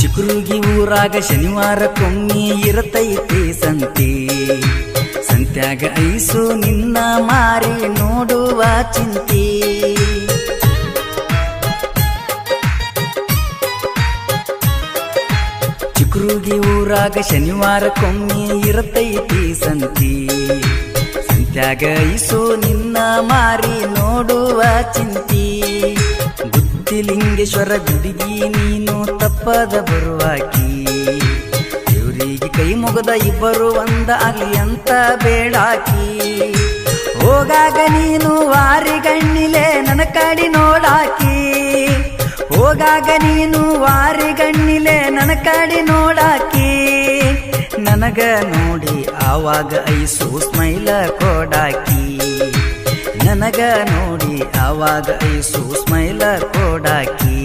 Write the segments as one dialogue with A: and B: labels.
A: ಚಿಗುರುಗಿ ಊರಾಗ ಶನಿವಾರ ಕೊಮ್ಮಿ ಇರತೈತಿ ಸಂತಿ. ಸಂತ್ಯಾಗ ಐಸು ನಿನ್ನ ಮಾರಿ ನೋಡುವ ಚಿಂತಿ. ಚಿಗುರುಗಿ ಊರಾಗ ಶನಿವಾರ ಕೊಮ್ಮಿ ಇರತೈತಿ ಸಂತಿ. ಸಂತ್ಯಾಗ ಇಸೋ ನಿನ್ನ ಮಾರಿ ನೋಡುವ ಚಿಂತಿ. ಗುತ್ತಿಲಿಂಗೇಶ್ವರ ಗುಡಿಗಿ ನೀನು ತಪ್ಪದ ಬರುವಾಕಿ. ದೇವರಿಗೆ ಕೈ ಮುಗದ ಇಬ್ಬರು ಒಂದ ಆಗ್ಲಿ ಅಂತ ಬೇಡಾಕಿ. ಹೋಗಾಗ ನೀನು ವಾರಿಗಣ್ಣಿಲೆ ನನ್ನ ಕಡಿ ನೋಡಾಕಿ. ಹೋಗಾಗ ನೀನು ನನಗ ನೋಡಿ ಆವಾಗ ಐಸು ಸ್ಮೈಲ ಕೊಡಾಕಿ. ನನಗ ನೋಡಿ ಆವಾಗ ಐಸು ಸ್ಮೈಲ ಕೊಡಾಕಿ.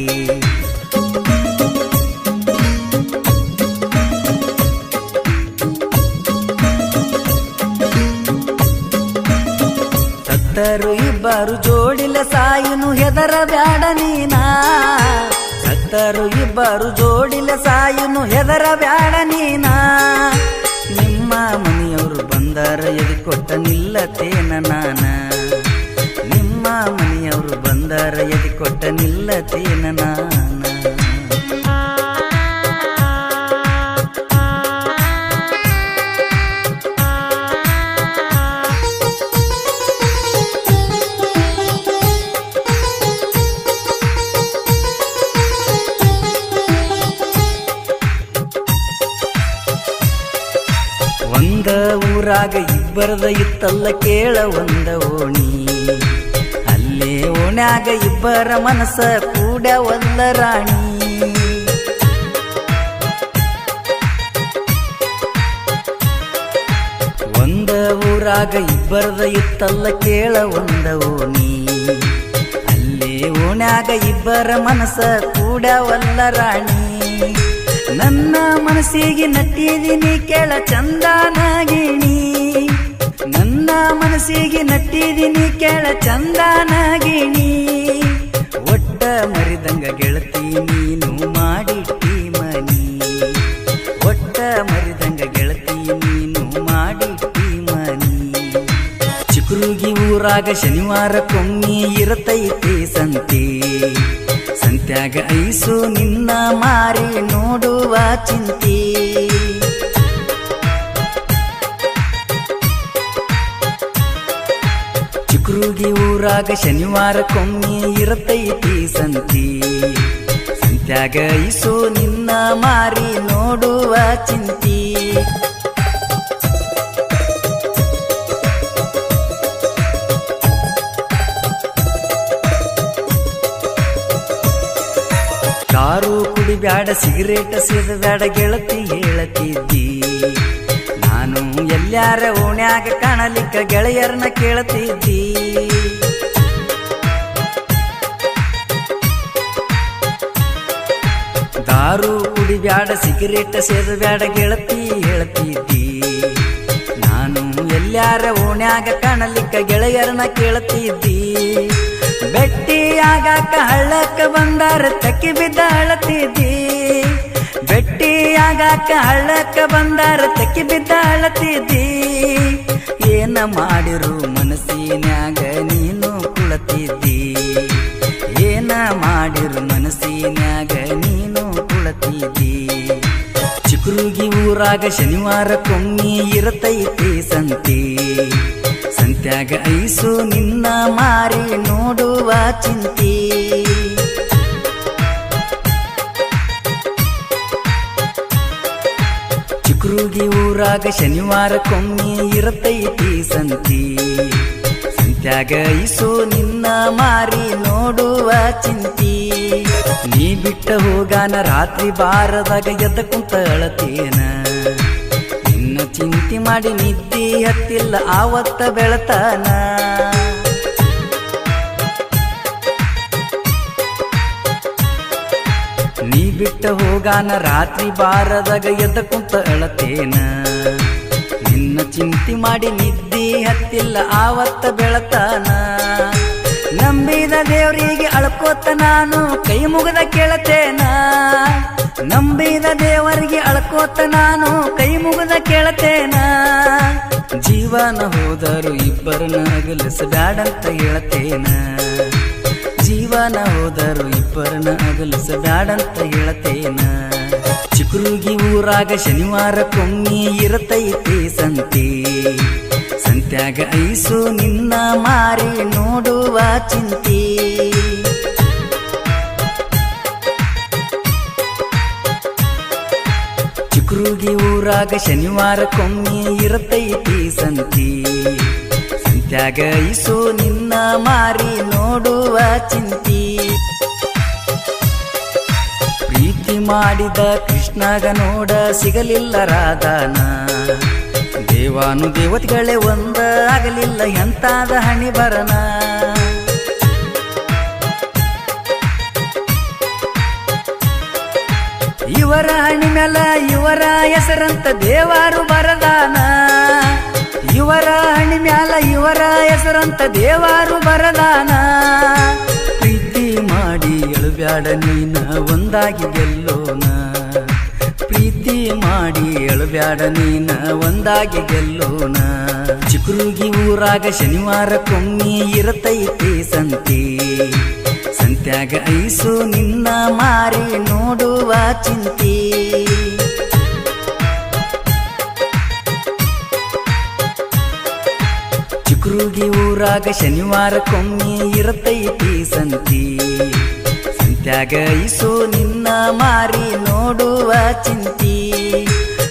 A: ಸತ್ತರು ಇಬ್ಬರು ಜೋಡಿಲ ಸಾಯುನು ಹೆದರ ಬ್ಯಾಡ ನೀನಾ. ಸತ್ತರು ಇಬ್ಬರು ಜೋಡಿಲ ಸಾಯುನು ಹೆದರ ಬ್ಯಾಡ ನೀನ. ಮನೆಯವರು ಬಂದಾರ ಎದು ಕೊಟ್ಟ ನಿಲ್ಲತೇನ ನಾನ? ನಿಮ್ಮ ಮನೆಯವರು ಬಂದಾರ ಎದು ಕೊಟ್ಟ ನಿಲ್ಲತೇನ ನಾನ? ಒಂದ ಊರಾಗ ಇಬ್ಬರದ ಇತ್ತಲ್ಲ ಕೇಳ ಒಂದ ಓಣಿ ಅಲ್ಲೇ ಓಣ್ಯಾಗ ಇಬ್ಬರ ಮನಸ ಕೂಡ ಒಂದ ರಾಣಿ. ಒಂದ ಊರಾಗ ಇಬ್ಬರದ ಇತ್ತಲ್ಲ ಕೇಳ ಒಂದ ಓಣಿ ಅಲ್ಲೇ ಓಣ್ಯಾಗ ಇಬ್ಬರ ಮನಸ್ಸ ಕೂಡ ಒಲ್ಲ ರಾಣಿ. ನನ್ನ ಮನಸ್ಸಿಗೆ ನಟ್ಟಿದೀನಿ ಕೇಳ ಚಂದನಾಗಿಣಿ. ನನ್ನ ಮನಸ್ಸಿಗೆ ನಟ್ಟಿದೀನಿ ಕೇಳ ಚಂದನಾಗಿಣಿ. ಒಟ್ಟ ಮರಿದಂಗ ಗೆಳತಿ ನೀನು ಮಾಡಿಟ್ಟಿ ಮನಿ. ಒಟ್ಟ ಮರಿದಂಗ ಗೆಳತಿ ನೀನು ಮಾಡಿಟ್ಟಿ ಮನಿ. ಚಿಕ್ಕರುಗಿ ಊರಾಗ ಶನಿವಾರ ಕೊಮ್ಮಿ ಇರತೈತಿ ಸಂತಿ. ಸಂತ್ಯಾಗ ಐಸು, ನಿನ್ನ ಮಾರಿ ನೋಡುವ ಚಿಂತಿ. ಚಿಕ್ರೂಗಿ ಊರಾಗ ಶನಿವಾರ ಕೊಮ್ಮಿ ಇರತೈತಿ ಸಂತಿ. ಸಂತ್ಯಾಗ, ಐಸು, ನಿನ್ನ ಮಾರಿ ನೋಡುವ ಚಿಂತಿ. ದಾರು ಸಿಗರೇಟ ಸಿಗರೇಟ್ ಸೇದಬ್ಯಾಡ ಗೆಳತಿ ಹೇಳತಿದ್ದಿ. ನಾನು ಎಲ್ಲಾರ ಓಣ್ಯಾಗ ಕಾಣಲಿಕ್ಕ ಗೆಳೆಯರನ್ನ ಕೇಳತಿದ್ದಿ. ದಾರು ಕುಡಿ ಬ್ಯಾಡ, ಸಿಗರೇಟ ಸೇದು ಬ್ಯಾಡ, ಗೆಳತಿ ಹೇಳತಿದ್ದಿ. ನಾನು ಎಲ್ಲಾರ ಓಣ್ಯಾಗ ಕಾಣಲಿಕ್ಕ ಗೆಳೆಯರನ್ನ ಕೇಳ್ತಿದ್ದಿ. ಬೆಟ್ಟಿ ಆಗಾಕ ಹಳ್ಳಕ್ಕ ಬಂದಾರ, ತಕ್ಕಿ ಬಿದ್ದ ಅಳತಿದ್ದಿ ಬೆಟ್ಟಿ ಆಗಾಕ ಹಳ್ಳಕ್ಕ ಬಂದಾರ, ತಕ್ಕಿ ಬಿದ್ದ ಅಳತಿದ್ದಿ ಏನ ಮಾಡಿರು ಮನಸ್ಸಿನ್ಯಾಗ ನೀನು ಕುಳತಿದ್ದಿ? ಏನ ಮಾಡಿರು ಮನಸ್ಸಿನ್ಯಾಗ ನೀನು ಕುಳತಿದ್ದಿ? ಚಿಗುರುಗಿ ಊರಾಗ ಶನಿವಾರ ಕೊಮ್ಮಿ ಇರತೈತಿ ಸಂತಿ. ಸಂತ್ಯಾಗ ಐಸು ನಿನ್ನ ಮಾರಿ ನೋಡುವ ಚಿಂತಿ. ಚಿಕ್ರೂಗಿ ಊರಾಗ ಶನಿವಾರಕ್ಕೊಮ್ಮೆ ಕೊಮ್ಮಿ ಇರತೈತಿ ಸಂತಿ. ಸಂತ್ಯಾಗ ಐಸು ನಿನ್ನ ಮಾರಿ ನೋಡುವ ಚಿಂತಿ. ನೀ ಬಿಟ್ಟ ಹೋಗಾನ ರಾತ್ರಿ ಬಾರದಾಗ ಎದ್ದ ಕುಂತ ಅಳತೇನ ನಿನ್ನ ಚಿಂತೆ ಮಾಡಿ ನಿದ್ದಿ ಹತ್ತಿಲ್ಲ ಆವತ್ತ ಬೆಳತಾನ. ನೀ ಬಿಟ್ಟ ಹೋಗಾನ ರಾತ್ರಿ ಬಾರದಾಗ ಎದ್ದ ಕುಂತ ಅಳತೇನ. ನಿನ್ನ ಚಿಂತಿ ಮಾಡಿ ನಿದ್ದಿ ಹತ್ತಿಲ್ಲ ಆವತ್ತ ಬೆಳತಾನ. ನಂಬಿದ ದೇವರಿಗೆ ಅಳ್ಕೋತ ನಾನು ಕೈ ಮುಗದ ಕೇಳತೇನ. ನಂಬಿದ ದೇವರಿಗೆ ಅಳ್ಕೋತ ನಾನು ಕೈ ಮುಗದ ಕೇಳತೇನ. ಜೀವನ ಹೋದರು ಇಬ್ಬರನ್ನ ಅಗಲಿಸಬ್ಯಾಡಂತ ಹೇಳತೇನ. ಜೀವನ ಹೋದರು ಇಬ್ಬರನ್ನ ಅಗಲಿಸಬ್ಯಾಡಂತ ಹೇಳತೇನ. ಚಿಕ್ರುಗಿ ಊರಾಗ ಶನಿವಾರಕ್ಕೊಮ್ಮೆ ಇರತೈತಿ ಸಂತಿ. ಸಂತ್ಯಾಗ ಐಸು ನಿನ್ನ ಮಾರಿ ನೋಡುವ ಚಿಂತಿ. ಚಿಕ್ರುಗಿ ಊರಾಗ ಶನಿವಾರಕ್ಕೊಮ್ಮೆ ಇರತೈತಿ ಸಂತಿ ಸಂತ್ಯಾಗ ಇಸು ನಿನ್ನ ಮಾರಿ ನೋಡುವ ಚಿಂತಿ. ಪ್ರೀತಿ ಮಾಡಿದ ಕೃಷ್ಣಗ ನೋಡ ಸಿಗಲಿಲ್ಲ ರಾಧಾನ. ದೇವಾನು ದೇವತೆಗಳೇ ಒಂದ ಆಗಲಿಲ್ಲ ಎಂತಾದ ಹಣಿ ಬರನ ಇವರ ಮೇಲ ಇವರ ಹೆಸರಂತ ದೇವಾರು ಬರದಾನ. ಇವರ ಹಣಿ ಮ್ಯಾಲ ಇವರ ಹೆಸರಂತ ದೇವಾರು ಬರದಾನ. ಪ್ರೀತಿ ಮಾಡಿ ಎಳುಬ್ಯಾಡ ನೀನ, ಒಂದಾಗಿ ಗೆಲ್ಲೋಣ ಪ್ರೀತಿ ಮಾಡಿ ಎಳಬ್ಯಾಡ ನೀನ, ಒಂದಾಗಿ ಗೆಲ್ಲೋಣ. ಚಿಕ್ರುಗಿ ಊರಾಗ ಶನಿವಾರಕ್ಕೊಮ್ಮೆ ಇರತೈತಿ ಸಂತಿ. ಸಂತ್ಯಾಗ ಐಸು ನಿನ್ನ ಮಾರಿ ನೋಡುವ ಚಿಂತಿ. ಚಿಕ್ರುಗಿ ಊರಾಗ ಶನಿವಾರಕ್ಕೊಮ್ಮೆ ಇರತೈತಿ ಸಂತಿ. ಸಂತ್ಯಾಗ ಐಸು ನಿನ್ನ ಮಾರಿ ನೋಡುವ ಚಿಂತಿ.